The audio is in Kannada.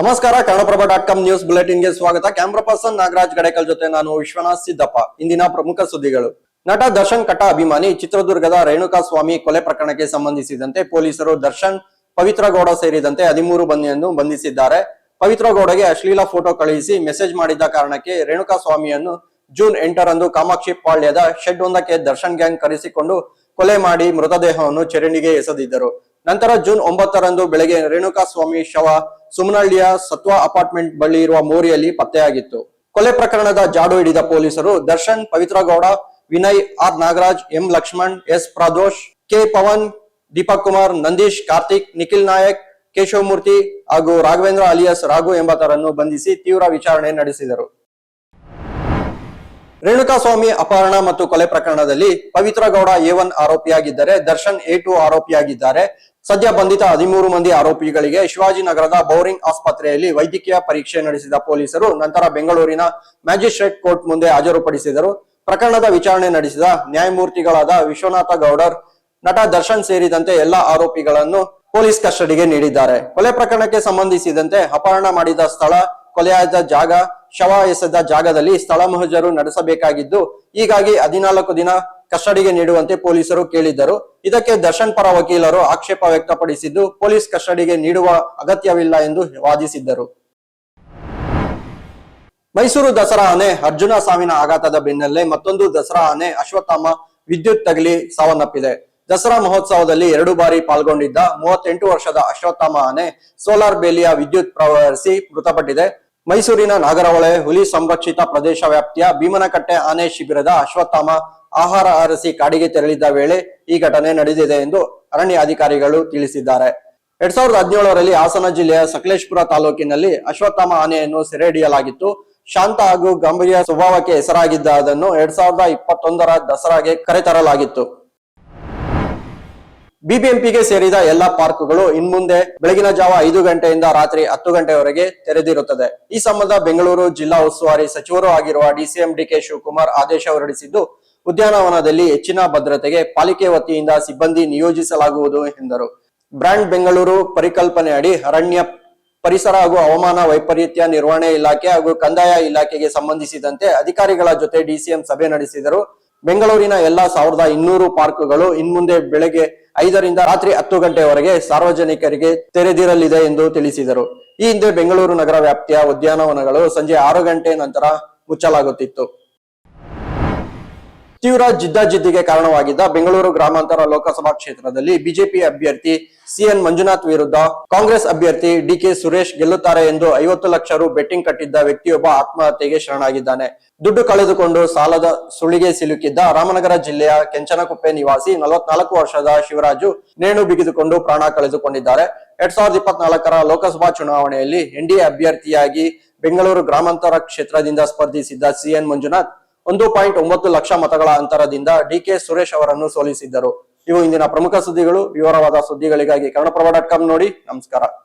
ನಮಸ್ಕಾರ, ಕನ್ನಡಪ್ರಭ ಡಾಟ್ ಕಾಮ್ ನ್ಯೂಸ್ ಬುಲೆಟಿನ್ಗೆ ಸ್ವಾಗತ. ಕ್ಯಾಮ್ರಾ ಪರ್ಸನ್ ನಾಗರಾಜ್ ಗಡೇಕಲ್ ಜೊತೆ ನಾನು ವಿಶ್ವನಾಥ್ ಸಿದ್ದಪ್ಪ. ಇಂದಿನ ಪ್ರಮುಖ ಸುದ್ದಿಗಳು. ನಟ ದರ್ಶನ್ ಕಟ ಅಭಿಮಾನಿ ಚಿತ್ರದುರ್ಗದ ರೇಣುಕಾ ಸ್ವಾಮಿ ಕೊಲೆ ಪ್ರಕರಣಕ್ಕೆ ಸಂಬಂಧಿಸಿದಂತೆ ಪೊಲೀಸರು ದರ್ಶನ್, ಪವಿತ್ರ ಗೌಡ ಸೇರಿದಂತೆ ಹದಿಮೂರು ಮಂದಿಯನ್ನು ಬಂಧಿಸಿದ್ದಾರೆ. ಪವಿತ್ರ ಗೌಡಗೆ ಅಶ್ಲೀಲ ಫೋಟೋ ಕಳುಹಿಸಿ ಮೆಸೇಜ್ ಮಾಡಿದ್ದ ಕಾರಣಕ್ಕೆ ರೇಣುಕಾ ಸ್ವಾಮಿಯನ್ನು ಜೂನ್ ಎಂಟರಂದು ಕಾಮಾಕ್ಷಿ ಪಾಳ್ಯದ ಶೆಡ್ ಒಂದಕ್ಕೆ ದರ್ಶನ್ ಗ್ಯಾಂಗ್ ಕರೆಸಿಕೊಂಡು ಕೊಲೆ ಮಾಡಿ ಮೃತದೇಹವನ್ನು ಚರಣಿಗೆ ಎಸೆದಿದ್ದರು. ನಂತರ ಜೂನ್ ಒಂಬತ್ತರಂದು ಬೆಳಗ್ಗೆ ರೇಣುಕಾ ಸ್ವಾಮಿ ಶವ ಸುಮನಹಳ್ಳಿಯ ಸತ್ವ ಅಪಾರ್ಟ್ಮೆಂಟ್ ಬಳಿ ಇರುವ ಮೋರಿಯಲ್ಲಿ ಪತ್ತೆಯಾಗಿತ್ತು. ಕೊಲೆ ಪ್ರಕರಣದ ಜಾಡು ಹಿಡಿದ ಪೊಲೀಸರು Darshan Pavithra Gowda Vinay R Nagaraj, M Lakshman, S Pradosh, K Pavan, Deepak Kumar, Nandish, Karthik, Nikhil Nayak, Keshavamurthy ಹಾಗೂ ರಾಘವೇಂದ್ರ ಅಲಿಯಾಸ್ ರಾಘು ಎಂಬತರನ್ನು ಬಂಧಿಸಿ ತೀವ್ರ ವಿಚಾರಣೆ ನಡೆಸಿದರು. ರೇಣುಕಾಸ್ವಾಮಿ ಅಪಹರಣ ಮತ್ತು ಕೊಲೆ ಪ್ರಕರಣದಲ್ಲಿ ಪವಿತ್ರ ಗೌಡ ಎ ಒನ್ ಆರೋಪಿಯಾಗಿದ್ದರೆ, ದರ್ಶನ್ ಎ ಟು ಆರೋಪಿಯಾಗಿದ್ದಾರೆ. ಸದ್ಯ ಬಂಧಿತ ಹದಿಮೂರು ಮಂದಿ ಆರೋಪಿಗಳಿಗೆ ಶಿವಾಜಿನಗರದ ಬೌರಿಂಗ್ ಆಸ್ಪತ್ರೆಯಲ್ಲಿ ವೈದ್ಯಕೀಯ ಪರೀಕ್ಷೆ ನಡೆಸಿದ ಪೊಲೀಸರು, ನಂತರ ಬೆಂಗಳೂರಿನ ಮ್ಯಾಜಿಸ್ಟ್ರೇಟ್ ಕೋರ್ಟ್ ಮುಂದೆ ಹಾಜರುಪಡಿಸಿದರು. ಪ್ರಕರಣದ ವಿಚಾರಣೆ ನಡೆಸಿದ ನ್ಯಾಯಮೂರ್ತಿಗಳಾದ ವಿಶ್ವನಾಥ ಗೌಡರ್, ನಟ ದರ್ಶನ್ ಸೇರಿದಂತೆ ಎಲ್ಲ ಆರೋಪಿಗಳನ್ನು ಪೊಲೀಸ್ ಕಸ್ಟಡಿಗೆ ನೀಡಿದ್ದಾರೆ. ಕೊಲೆ ಪ್ರಕರಣಕ್ಕೆ ಸಂಬಂಧಿಸಿದಂತೆ ಅಪಹರಣ ಮಾಡಿದ ಸ್ಥಳ, ಕೊಲೆಯಾದ ಜಾಗ ಶವ ಎಸೆದ ಜಾಗದಲ್ಲಿ ಸ್ಥಳ ಮಹಜರು ನಡೆಸಬೇಕಾಗಿದ್ದು, ಹೀಗಾಗಿ ಹದಿನಾಲ್ಕು ದಿನ ಕಸ್ಟಡಿಗೆ ನೀಡುವಂತೆ ಪೊಲೀಸರು ಕೇಳಿದ್ದರು. ಇದಕ್ಕೆ ದರ್ಶನ್ ಪರ ವಕೀಲರು ಆಕ್ಷೇಪ ವ್ಯಕ್ತಪಡಿಸಿದ್ದು, ಪೊಲೀಸ್ ಕಸ್ಟಡಿಗೆ ನೀಡುವ ಅಗತ್ಯವಿಲ್ಲ ಎಂದು ವಾದಿಸಿದ್ದರು. ಮೈಸೂರು ದಸರಾ ಆನೆ ಅರ್ಜುನ ಸಾವಿನ ಆಘಾತದ ಬೆನ್ನಲ್ಲೇ ಮತ್ತೊಂದು ದಸರಾ ಆನೆ ಅಶ್ವತ್ಥಾಮ ವಿದ್ಯುತ್ ತಗಲಿ ಸಾವನ್ನಪ್ಪಿದೆ. ದಸರಾ ಮಹೋತ್ಸವದಲ್ಲಿ ಎರಡು ಬಾರಿ ಪಾಲ್ಗೊಂಡಿದ್ದ ಮೂವತ್ತೆಂಟು ವರ್ಷದ ಅಶ್ವತ್ಥಾಮ ಆನೆ ಸೋಲಾರ್ ಬೇಲಿಯ ವಿದ್ಯುತ್ ಪ್ರವಹಿಸಿ ಮೃತಪಟ್ಟಿದೆ. ಮೈಸೂರಿನ ನಾಗರಹೊಳೆ ಹುಲಿ ಸಂರಕ್ಷಿತ ಪ್ರದೇಶ ವ್ಯಾಪ್ತಿಯ ಭೀಮನಕಟ್ಟೆ ಆನೆ ಶಿಬಿರದ ಅಶ್ವತ್ಥಾಮ ಆಹಾರ ಅರಸಿ ಕಾಡಿಗೆ ತೆರಳಿದ್ದ ವೇಳೆ ಈ ಘಟನೆ ನಡೆದಿದೆ ಎಂದು ಅರಣ್ಯ ಅಧಿಕಾರಿಗಳು ತಿಳಿಸಿದ್ದಾರೆ. ಎರಡ್ ಸಾವಿರದ ಹದಿನೇಳರಲ್ಲಿ ಹಾಸನ ಜಿಲ್ಲೆಯ ಸಕಲೇಶ್ಪುರ ತಾಲೂಕಿನಲ್ಲಿ ಅಶ್ವತ್ಥಾಮ ಆನೆಯನ್ನು ಸೆರೆ ಹಿಡಿಯಲಾಗಿತ್ತು ಶಾಂತ ಹಾಗೂ ಗಂಭೀರ ಸ್ವಭಾವಕ್ಕೆ ಹೆಸರಾಗಿದ್ದ ಅದನ್ನು ಎರಡ್ ಸಾವಿರದ ಇಪ್ಪತ್ತೊಂದರ ದಸರಾಗೆ ಕರೆತರಲಾಗಿತ್ತು. ಬಿಬಿಎಂಪಿಗೆ ಸೇರಿದ ಎಲ್ಲಾ ಪಾರ್ಕ್ಗಳು ಇನ್ಮುಂದೆ ಬೆಳಗಿನ ಜಾವ ಐದು ಗಂಟೆಯಿಂದ ರಾತ್ರಿ ಹತ್ತು ಗಂಟೆವರೆಗೆ ತೆರೆದಿರುತ್ತದೆ. ಈ ಸಂಬಂಧ ಬೆಂಗಳೂರು ಜಿಲ್ಲಾ ಉಸ್ತುವಾರಿ ಸಚಿವರು ಆಗಿರುವ ಡಿಸಿಎಂ ಡಿಕೆ ಶಿವಕುಮಾರ್ ಆದೇಶ ಹೊರಡಿಸಿದ್ದು, ಉದ್ಯಾನವನದಲ್ಲಿ ಹೆಚ್ಚಿನ ಭದ್ರತೆಗೆ ಪಾಲಿಕೆ ವತಿಯಿಂದ ಸಿಬ್ಬಂದಿ ನಿಯೋಜಿಸಲಾಗುವುದು ಎಂದರು. ಬ್ರ್ಯಾಂಡ್ ಬೆಂಗಳೂರು ಪರಿಕಲ್ಪನೆ ಅಡಿ ಅರಣ್ಯ ಪರಿಸರ ಹಾಗೂ ಹವಾಮಾನ ವೈಪರೀತ್ಯ ನಿರ್ವಹಣೆ ಇಲಾಖೆ ಹಾಗೂ ಕಂದಾಯ ಇಲಾಖೆಗೆ ಸಂಬಂಧಿಸಿದಂತೆ ಅಧಿಕಾರಿಗಳ ಜೊತೆ ಡಿಸಿಎಂ ಸಭೆ ನಡೆಸಿದರು. ಬೆಂಗಳೂರಿನ ಎಲ್ಲಾ ಸಾವಿರದ ಇನ್ನೂರು ಪಾರ್ಕ್ಗಳು ಇನ್ಮುಂದೆ ಬೆಳಗ್ಗೆ ಐದರಿಂದ ರಾತ್ರಿ ಹತ್ತು ಗಂಟೆವರೆಗೆ ಸಾರ್ವಜನಿಕರಿಗೆ ತೆರೆದಿರಲಿದೆ ಎಂದು ತಿಳಿಸಿದರು. ಈ ಹಿಂದೆ ಬೆಂಗಳೂರು ನಗರ ವ್ಯಾಪ್ತಿಯ ಉದ್ಯಾನವನಗಳು ಸಂಜೆ ಆರು ಗಂಟೆ ನಂತರ ಮುಚ್ಚಲಾಗುತ್ತಿತ್ತು. ತೀವ್ರ ಜಿದ್ದಾಜಿದ್ದಿಗೆ ಕಾರಣವಾಗಿದ್ದ ಬೆಂಗಳೂರು ಗ್ರಾಮಾಂತರ ಲೋಕಸಭಾ ಕ್ಷೇತ್ರದಲ್ಲಿ ಬಿಜೆಪಿ ಅಭ್ಯರ್ಥಿ ಸಿಎನ್ ಮಂಜುನಾಥ್ ವಿರುದ್ಧ ಕಾಂಗ್ರೆಸ್ ಅಭ್ಯರ್ಥಿ ಡಿಕೆ ಸುರೇಶ್ ಗೆಲ್ಲುತ್ತಾರೆ ಎಂದು ಐವತ್ತು ಲಕ್ಷ ರು ಬೆಟ್ಟಿಂಗ್ ಕಟ್ಟಿದ್ದ ವ್ಯಕ್ತಿಯೊಬ್ಬ ಆತ್ಮಹತ್ಯೆಗೆ ಶರಣಾಗಿದ್ದಾನೆ. ದುಡ್ಡು ಕಳೆದುಕೊಂಡು ಸಾಲದ ಸುಳಿಗೆ ಸಿಲುಕಿದ್ದ ರಾಮನಗರ ಜಿಲ್ಲೆಯ ಕೆಂಚನಕುಪ್ಪೆ ನಿವಾಸಿ ನಲವತ್ನಾಲ್ಕು ವರ್ಷದ ಶಿವರಾಜು ನೇಣು ಬಿಗಿದುಕೊಂಡು ಪ್ರಾಣ ಕಳೆದುಕೊಂಡಿದ್ದಾರೆ. ಎರಡ್ ಸಾವಿರದ ಇಪ್ಪತ್ನಾಲ್ಕರ ಲೋಕಸಭಾ ಚುನಾವಣೆಯಲ್ಲಿ ಎನ್ಡಿಎ ಅಭ್ಯರ್ಥಿಯಾಗಿ ಬೆಂಗಳೂರು ಗ್ರಾಮಾಂತರ ಕ್ಷೇತ್ರದಿಂದ ಸ್ಪರ್ಧಿಸಿದ್ದ ಸಿಎನ್ ಮಂಜುನಾಥ್ ಒಂದು ಪಾಯಿಂಟ್ ಒಂಬತ್ತು ಲಕ್ಷ ಮತಗಳ ಅಂತರದಿಂದ ಡಿಕೆ ಸುರೇಶ್ ಅವರನ್ನು ಸೋಲಿಸಿದ್ದರು. ಇವು ಇಂದಿನ ಪ್ರಮುಖ ಸುದ್ದಿಗಳು. ವಿವರವಾದ ಸುದ್ದಿಗಳಿಗಾಗಿ ಕನ್ನಡಪ್ರಭ ಡಾಟ್ ಕಾಮ್ ನೋಡಿ. ನಮಸ್ಕಾರ.